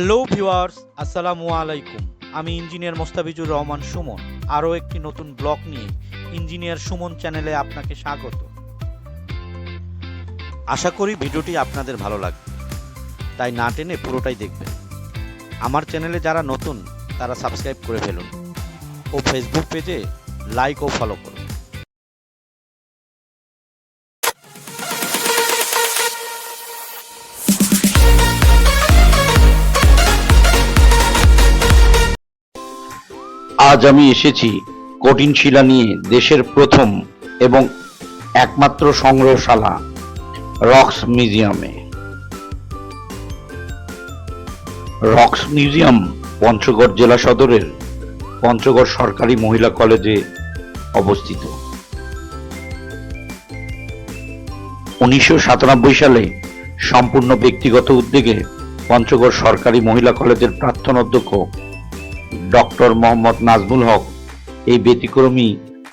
Hello viewers, আসসালামু আলাইকুম। আমি ইঞ্জিনিয়ার মোস্তাফিজুর রহমান সুমন। আরও একটি নতুন ব্লগ নিয়ে ইঞ্জিনিয়ার সুমন চ্যানেলে আপনাকে স্বাগত। আশা করি ভিডিওটি আপনাদের ভালো লাগবে। তাই না টেনে পুরোটাই দেখবেন। আমার চ্যানেলে যারা নতুন, তারা সাবস্ক্রাইব করে ফেলুন। ও ফেসবুক পেজে লাইক ও ফলো করুন। আজ আমি এসেছি কঠিন শিলা নিয়ে দেশের প্রথম এবং একমাত্র সংগ্রহশালা, রক্স মিউজিয়ামে। রক্স মিউজিয়াম পঞ্চগড় জেলা সদরের পঞ্চগড় সরকারি মহিলা কলেজে অবস্থিত। উনিশশো সাতানব্বই সালে সম্পূর্ণ ব্যক্তিগত উদ্যোগে পঞ্চগড় সরকারি মহিলা কলেজের প্রাক্তন অধ্যক্ষ ডক্টর মোহাম্মদ নাজমুল হক এই ব্যতিক্রমী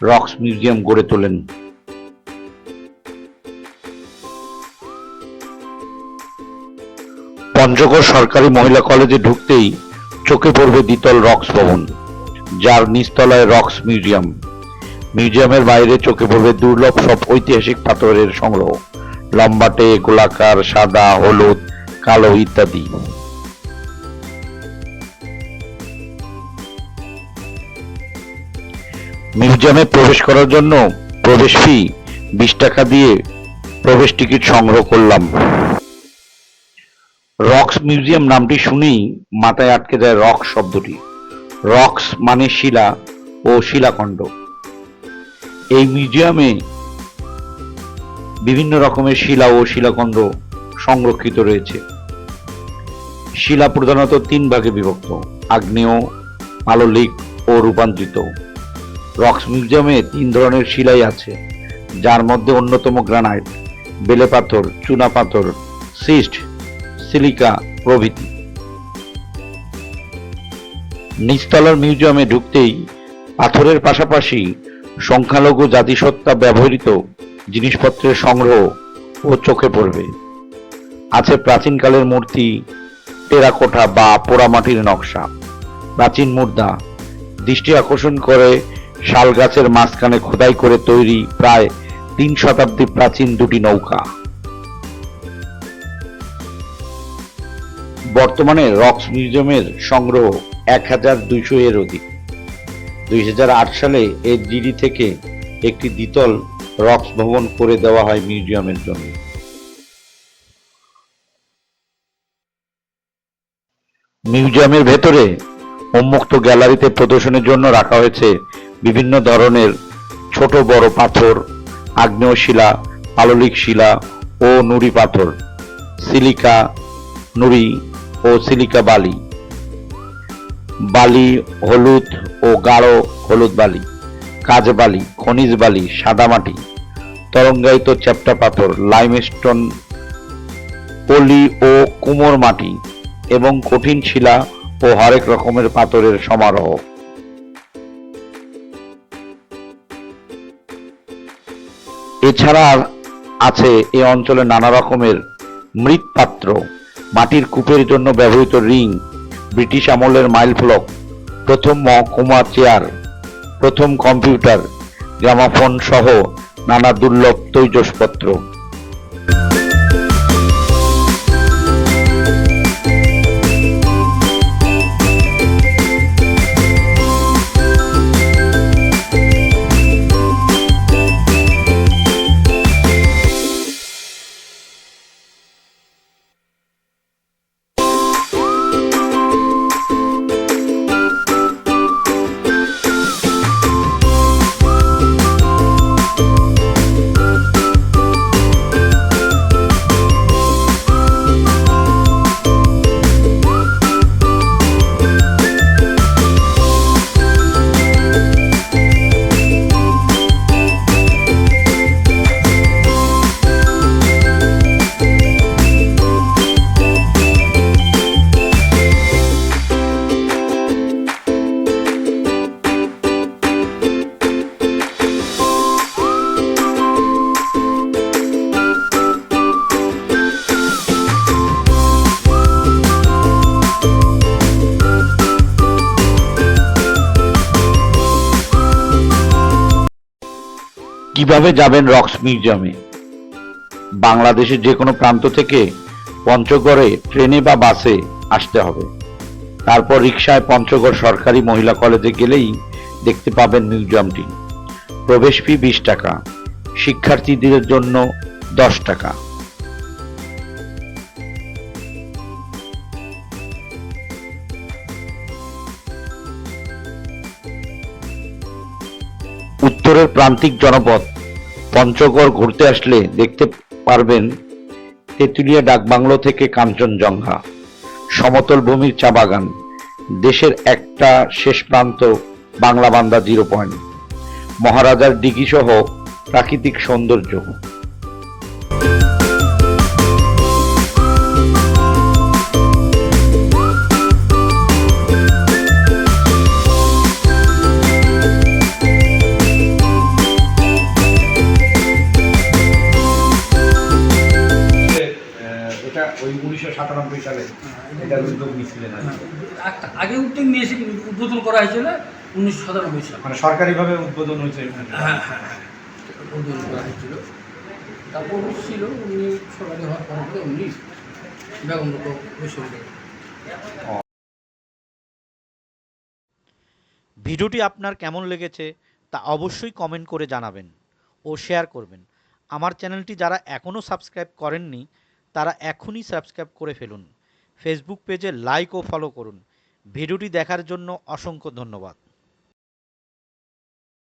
রক্স মিউজিয়াম গড়ে তোলেন। পঞ্চগড় সরকারি মহিলা কলেজে ঢুকতেই চোখে পড়বে দ্বিতল রক্স ভবন, যার নিচতলায় রক্স মিউজিয়াম। মিউজিয়ামের বাইরে চোখে পড়বে দুর্লভ সব ঐতিহাসিক পাথরের সংগ্রহ, লম্বাটে, গোলাকার, সাদা, হলুদ, কালো ইত্যাদি। মিউজিয়ামে প্রবেশ করার জন্য প্রবেশ ফি বিশ টাকা দিয়ে প্রবেশ টিকিট সংগ্রহ করলাম। রক্স মিউজিয়াম নামটি শুনেই মাথায় আটকে যায় রক শব্দটি। রক্স মানে শিলা ও শিলাখণ্ড। এই মিউজিয়ামে বিভিন্ন রকমের শিলা ও শিলাখণ্ড সংরক্ষিত রয়েছে। শিলা প্রধানত তিন ভাগে বিভক্ত, আগ্নেয় পাললিক ও রূপান্তরিত। রক্স মিউজিয়ামে তিন ধরনের শিলাই আছে, যার মধ্যে অন্যতম গ্রানাইট, বেলে পাথর, চুনা পাথর, সিস্ট, সিলিকা প্রভৃতি। নিচতলার মিউজিয়ামে ঢুকতেই পাথরের পাশাপাশি সংখ্যালঘু জাতিসত্তা ব্যবহৃত জিনিসপত্রের সংগ্রহ ও চোখে পড়বে। আছে প্রাচীনকালের মূর্তি, টেরাকোঠা বা পোড়ামাটির নকশা। প্রাচীন মুদ্রা দৃষ্টি আকর্ষণ করে শাল গাছের মাঝখানে খোদাই করে তৈরি প্রায় তিন শতাব্দী প্রাচীন দুটি নৌকা। বর্তমানে রক্স মিউজিয়ামের সংগ্রহ এক হাজার দুইশো এর অধিক। দুই হাজার আট সালে এর জিডি থেকে একটি দ্বিতল রক্স ভবন করে দেওয়া হয় মিউজিয়ামের জন্য। মিউজিয়ামের ভেতরে উন্মুক্ত গ্যালারিতে প্রদর্শনের জন্য রাখা হয়েছে বিভিন্ন ধরনের ছোট বড় পাথর আগ্নেয় শিলা পাললিক শিলা ও নুড়ি পাথর, সিলিকা নুড়ি ও সিলিকা বালি। বালি হলুদ ও গাঢ় হলুদ বালি, কাজ বালি, খনিজ বালি সাদামাটি তরঙ্গায়িত চ্যাপ্টা পাথর, লাইমস্টোন, পলি ও কুমোর মাটি এবং কঠিন শিলা ও হরেক রকমের পাথরের সমারোহ। এছাড়া আছে এ অঞ্চলে নানা রকমের মৃৎপাত্র, মাটির কূপের জন্য ব্যবহৃত রিং, ব্রিটিশ আমলের মাইল ফলক প্রথম মহকুমা চেয়ার, প্রথম কম্পিউটার, গ্রামাফোন সহ নানা দুর্লভ তৈজসপত্র। কীভাবে যাবেন রক্স মিউজিয়ামে? বাংলাদেশের যে কোনো প্রান্ত থেকে পঞ্চগড়ে ট্রেনে বা বাসে আসতে হবে। তারপর রিক্সায় পঞ্চগড় সরকারি মহিলা কলেজে গেলেই দেখতে পাবেন মিউজিয়ামটি। প্রবেশ ফি বিশ টাকা, শিক্ষার্থীদের জন্য দশ টাকা। উত্তরের প্রান্তিক জনপদ। পঞ্চগড় ঘুরতে আসলে দেখতে পারবেন তেঁতুলিয়া ডাকবাংলো থেকে কাঞ্চনজঙ্ঘা, সমতল ভূমির চা বাগান, দেশের একটা শেষ প্রান্ত বাংলা বান্দা জিরো পয়েন্ট। মহারাজার ডিগি সহ প্রাকৃতিক সৌন্দর্য। ওই উনিশশো সাতানব্বই সালে এটার উদ্যোগ নিয়েছিলেন আগে উদ্যোগ নিয়েছে কিন্তু উদ্বোধন করা হয়েছিল উনিশশো সাতানব্বই সালে? মানে সরকারিভাবে উদ্বোধন হয়েছে হ্যাঁ হ্যাঁ হ্যাঁ উদ্বোধন করা হয়েছিল। তারপর ছিল উনি সরকারি হওয়ার পরে উনি বেগম বিশ্ববিদ্যালয়। ভিডিওটি আপনার কেমন লেগেছে তা অবশ্যই কমেন্ট করে জানাবেন ও শেয়ার করবেন। আমার চ্যানেলটি যারা এখনও সাবস্ক্রাইব করেননি তারা এখনই সাবস্ক্রাইব করে ফেলুন। ফেসবুক পেজে লাইক ও ফলো করুন। ভিডিওটি দেখার জন্য অসংখ্য ধন্যবাদ।